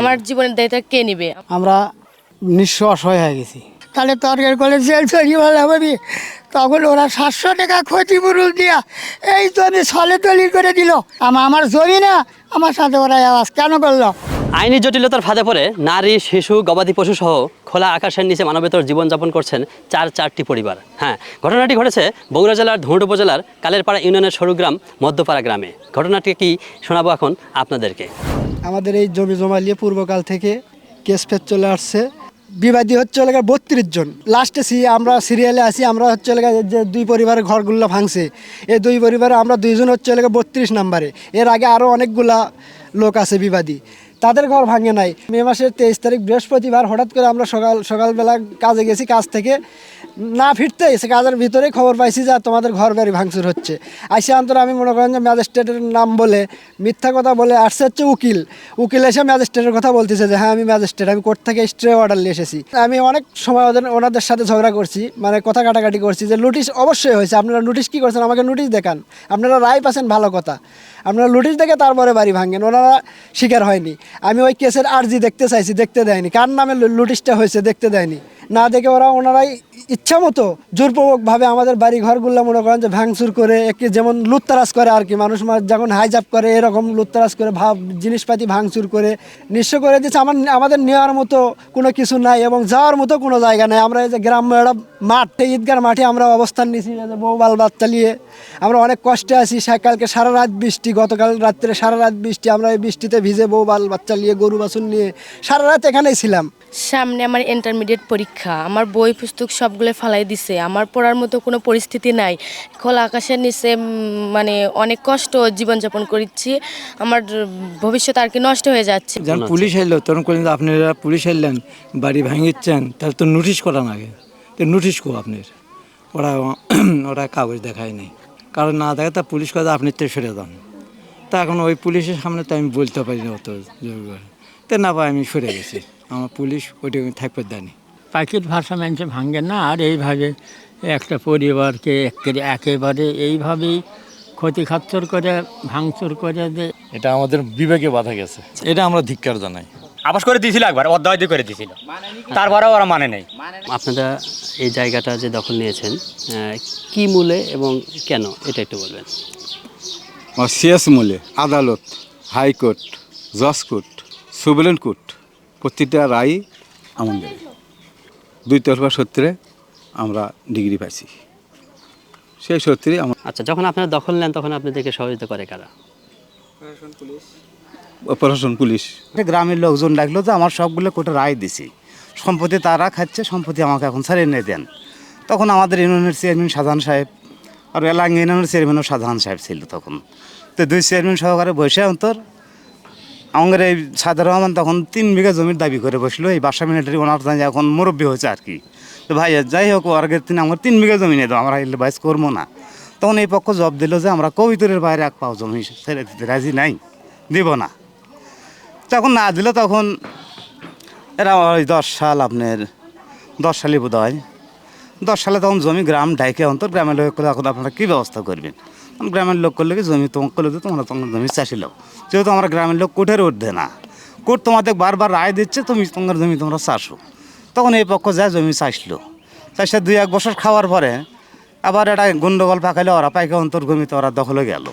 আমার জীবনের দায়িত্ব কে নিবে? আমরা নিঃস্ব অসহায় হয়ে গেছি। তাহলে তরকারি করে জেল তৈরি ভালো হবে তখন ওরা সাতশো টাকা ক্ষতিপূরণ দিয়া এই জমি ছলে তৈরি করে দিল। আমার আমার জমি না আমার সাথে ওরা আওয়াজ কেন করল? আইনি জটিলতার ফাঁদে পড়ে নারী শিশু গবাদি পশু সহ খোলা আকাশের নিচে মানবেতর জীবনযাপন করছেন চার চারটি পরিবার। হ্যাঁ ঘটনাটি ঘটেছে বগুড়া জেলার ধুঁট উপজেলার কালেরপাড়া ইউনিয়নের সরুগ্রাম মধ্যপাড়া গ্রামে। ঘটনাটি কি শোনাবো এখন আপনাদেরকে? আমাদের এই জমি জমা নিয়ে পূর্বকাল থেকে কেস ফেস চলে আসছে। বিবাদী হচ্ছে লেগে বত্রিশ জন। লাস্টে সি, আমরা সিরিয়ালে আছি, আমরা হচ্ছে লেগে যে দুই পরিবারের ঘরগুলো ভাঙছে, এই দুই পরিবারে আমরা দুইজন হচ্ছে লেগে বত্রিশ নাম্বারে এর আগে আরও অনেকগুলা লোক আছে বিবাদী। তাদের ঘর ভাঙে নাই। মে মাসের তেইশ তারিখ বৃহস্পতিবার হঠাৎ করে আমরা সকাল সকালবেলা কাজে গেছি কাজ থেকে। না ফিরতে এসে কাজের ভিতরেই খবর পাইছি যে তোমাদের ঘর বাড়ি ভাঙচুর হচ্ছে। আইসে অন্তর আমি মনে করেন যে ম্যাজিস্ট্রেটের নাম বলে, মিথ্যা কথা বলে, আসছে হচ্ছে উকিল। উকিল এসে ম্যাজিস্ট্রেটের কথা বলতেছে যে হ্যাঁ আমি ম্যাজিস্ট্রেট, আমি কোর্ট থেকে স্ট্রে অর্ডার নিয়ে এসেছি। আমি অনেক সময় ওদের, ওনাদের সাথে ঝগড়া করছি মানে কথা কাটাকাটি করছি যে, নোটিশ অবশ্যই হয়েছে, আপনারা নোটিশ কী করছেন? আমাকে নোটিশ দেখান। আপনারা রায় পাচ্ছেন, ভালো কথা। আপনারা নোটিশ দেখে তারপরে বাড়ি ভাঙেন। ওনারা স্বীকার হয়নি। আমি ওই কেসের আর্জি দেখতে চাইছি, দেখতে দেয়নি। কার নামে নোটিশটা হয়েছে, দেখতে দেয়নি। না দেখে ওরা, ওনারাই ইচ্ছা মতো জোরপূর্বকভাবে আমাদের বাড়ি ঘরগুলো মনে করেন যে ভাঙচুর করে একে যেমন লুত্তারাজ করে আর কি। মানুষ যখন হাইজাপ করে, এরকম লুত্তারাজ করে, ভাব, জিনিসপাতি ভাঙচুর করে, নিঃস্ব করে দিচ্ছে। আমার আমাদের নেওয়ার মতো কোনো কিছু নাই এবং যাওয়ার মতো কোনো জায়গা নাই। আমরা এই যে গ্রাম্য একটা মাঠ, ঈদগার মাঠে আমরা অবস্থান নিয়েছি বউ বাল বাচ্চা নিয়ে। আমরা অনেক কষ্টে আছি। কালকে সারা রাত বৃষ্টি, গতকাল রাত্রে সারা রাত বৃষ্টি। আমরা এই বৃষ্টিতে ভিজে বউ বাল বাচ্চা নিয়ে, গরু বাছুর নিয়ে সারা রাত এখানেই ছিলাম। সামনে আমার ইন্টারমিডিয়েট পরীক্ষা। আমার বই, পুস্তক সবগুলো ফালাই দিছে। আমার পড়ার মতো কোনো পরিস্থিতি নাই। খোলা আকাশের নিচে মানে অনেক কষ্ট জীবনযাপন করছি আমার ভবিষ্যৎ আর কি নষ্ট হয়ে যাচ্ছে। যখন পুলিশ এলো তখন করলেন আপনারা পুলিশ এলেন বাড়ি ভাঙিচ্ছেন তাহলে তো নোটিশ করা লাগে তো নোটিশ কো আপনার। ওরা ওরা কাগজ দেখায় নাই। কারণ না দেখে তা পুলিশ কথা আপনি তো সরে যান। তা এখন ওই পুলিশের সামনে তো আমি বলতে পারি না অত জোর করে। তো না পাই আমি সরে গেছি। আমার পুলিশ ওইটা থাকতে দেয়নি। পাখির ভাষা মানছে ভাঙ্গে না আর এইভাবে একটা পরিবারকে একেবারে- একেবারে এইভাবেই ক্ষতি খাচ্চর করে ভাঙচুর করে যে এটা আমাদের বিবেকে বাধা গেছে। এটা আমরা ধিক্কার জানাই। আবাস করে দিয়েছিল একবার অর্ধায়দি করে দিয়েছিল তারপরেও ওরা মানে নেই। আপনারা এই জায়গাটা যে দখল নিয়েছেন কি মূলে এবং কেন? এটা একটু বলবেন। সিএস মূলে আদালত হাইকোর্ট জজ কোর্ট সুপ্রিম কোর্ট প্রতিটা রায় আমাদের দুই তরফা সূত্রে আমরা ডিগ্রি পাইছি। সেই সূত্রে আমার আচ্ছা যখন আপনারা দখল নেন তখন আপনাদেরকে সহযোগিতা করে কারা? প্রশাসন পুলিশ। গ্রামের লোকজন ডাকলো যে আমার সবগুলো কোটা রায় দিছি। সম্পত্তি তারা খাচ্ছে সম্পত্তি আমাকে এখন ছাড়িয়ে এনে দেন। তখন আমাদের ইউনিয়নের চেয়ারম্যান সাধারণ সাহেব আর এলাং ইউনিয়নের চেয়ারম্যানও সাধারণ সাহেব ছিল তখন। তো দুই চেয়ারম্যান সহকারে বসে অন্তর আমাদের এই সাদা রহমান তখন তিন বিঘা জমির দাবি করে বসল, এই বাসা মিলিটারি ওনার এখন মুরব্বী হয়েছে আর কি। তো ভাই, যাই হোক আগের দিন আমার তিন বিঘা জমি নিয়ে দাও, আমরা বাইস করব না। তখন এই পক্ষ জব দিল যে আমরা কবিতরের বাইরে এক পাও জমি ছেড়ে দিতে রাজি নাই, দিব না। তখন না দিল তখন এরা ওই দশ সাল আপনার, দশ সালে বোধ হয় দশ সালে তখন জমি গ্রাম ডাইকে অন্তর, গ্রামের লোক এখন আপনারা কী ব্যবস্থা করবেন? গ্রামের লোক করলে জমি তোমাকে করলে তো তোমরা তোমার জমি চাষি লোক। যেহেতু আমরা গ্রামের লোক কোর্টের উঠবে না। কোর্ট তোমাদের বারবার রায় দিচ্ছে, তুমি তোমার জমি তোমরা চাষো। তখন এই পক্ষ যায় জমি চাষলো। চাষে দুই এক বছর খাওয়ার পরে আবার একটা গন্ডগোল পাকাইলে, ওরা পাইকে অন্তর ওরা দখলে গেল।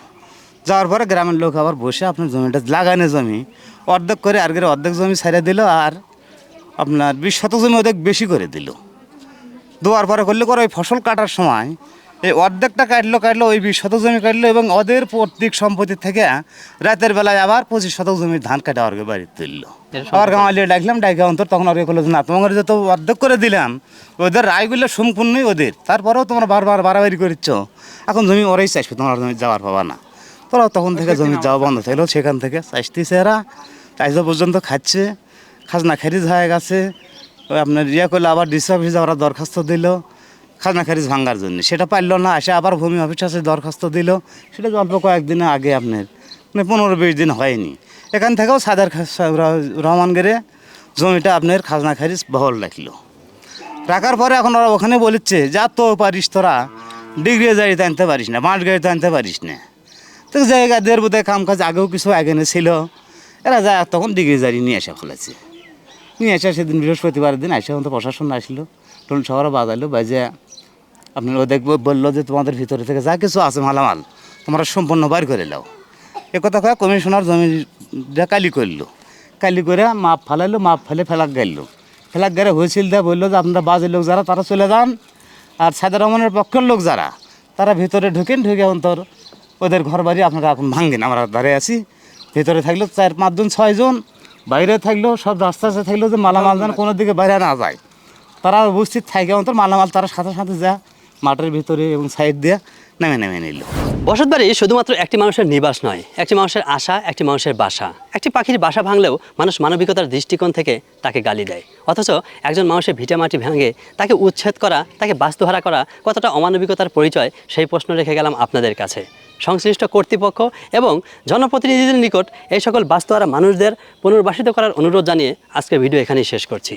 যাওয়ার পরে গ্রামের লোক আবার বসে আপনার জমিটা লাগানো জমি। অর্ধেক করে আর করে অর্ধেক জমি ছেড়ে দিল আর আপনার বিশ শত জমি অর্ধেক বেশি করে দিল। দেওয়ার পরে করলে করে ওই ফসল কাটার সময় এই অর্ধেকটা কাটলো কাটলো ওই বিশ শতক জমি কাটলো এবং ওদের প্রত্যেক সম্পত্তি থেকে রাতের বেলায় আবার পঁচিশ শতক জমির ধান কাটা ওরকে বাড়ি তুললো। আবার গাঁওয়ালিয়ে ডাকলাম ডাকে অন্তর তখন ওর করল না তোমার যে তো অর্ধেক করে দিলাম ওদের রায়গুলো সম্পূর্ণই ওদের। তারপরেও তোমরা বারবার বাড়াবাড়ি করিচ্ছ। এখন জমি ওরাই চাইবে তোমার জমি যাওয়ার পাবা না। তোরা তখন থেকে জমি যাওয়া বন্ধ থাকল সেখান থেকে চাইতেছে এরা চাইজা পর্যন্ত খাচ্ছে। খাজনা খারিজ হয়ে গেছে। আপনার ইয়ে করলে আবার ডিসি অফিসে ওরা দরখাস্ত দিল। খাজনা খারিজ ভাঙার জন্য। সেটা পারল না এসে আবার ভূমি অফিস আছে, দরখাস্ত দিল। সেটা অল্প কয়েকদিন আগে আপনার মানে পনেরো বিশ দিন হয়নি। এখান থেকেও সাদার রহমান গেরে জমিটা আপনার খাজনা খারিজ বহল রাখল। রাখার পরে এখন ওরা ওখানে বলেছে যা তো পারিস তোরা, ডিগ্রি গাড়িতে আনতে পারিস না মাঠ গাড়িতে আনতে পারিস না। তো জায়গা দের বোধহয় কাম কাজ আগেও কিছু আগে ছিল। এরা যায় তখন ডিগ্রি জারি নিয়ে আসা ফেলেছে নিয়ে আসা সেদিন বৃহস্পতিবার দিন আসে প্রশাসন আসলো। টোল শহরে বাজাইলো বাজে আপনার দেখব, বলল যে তোমাদের ভিতরে থেকে যা কিছু আছে মালামাল, তোমরা সম্পূর্ণ বার করে নাও। এ কথা কয়ে কমিশনার জমিটা কালি করল। কালি করে মাপ ফালাইলো মাপ ফেলে ফেলাক গেল। ফেলাক গেলে হুইসিল দেয় বলল যে, আপনারা বাজের লোক যারা, তারা চলে যান। আর সাদা রহমানের পক্ষের লোক যারা, তারা ভিতরে ঢুকেন, ঢুকে অন্তর ওদের ঘর বাড়ি আপনারা এখন ভাঙ্গেন আমরা ধারে আছি। ভিতরে থাকল চার পাঁচজন ছয়জন বাইরে থাকল, সব রাস্তা থাকল যে মালামাল যেন কোনো দিকে বাইরে না যায়। তারা উপস্থিত থাকে অন্তর, মালামাল তারা সাথে সাথে যা মাঠের ভিতরে এবং সাইড দিয়ে নেমে নেমে নিল। বসতবাড়ি শুধুমাত্র একটি মানুষের নিবাস নয়, একটি মানুষের আশা, একটি মানুষের বাসা। একটি পাখির বাসা ভাঙলেও মানুষ মানবিকতার দৃষ্টিকোণ থেকে তাকে গালি দেয়। অথচ একজন মানুষের ভিটামাটি ভাঙে, তাকে উচ্ছেদ করা, তাকে বাস্তুহারা করা কতটা অমানবিকতার পরিচয় সেই প্রশ্ন রেখে গেলাম আপনাদের কাছে। সংশ্লিষ্ট কর্তৃপক্ষ এবং জনপ্রতিনিধিদের নিকট এই সকল বাস্তুহারা মানুষদের পুনর্বাসিত করার অনুরোধ জানিয়ে আজকের ভিডিও এখানেই শেষ করছি।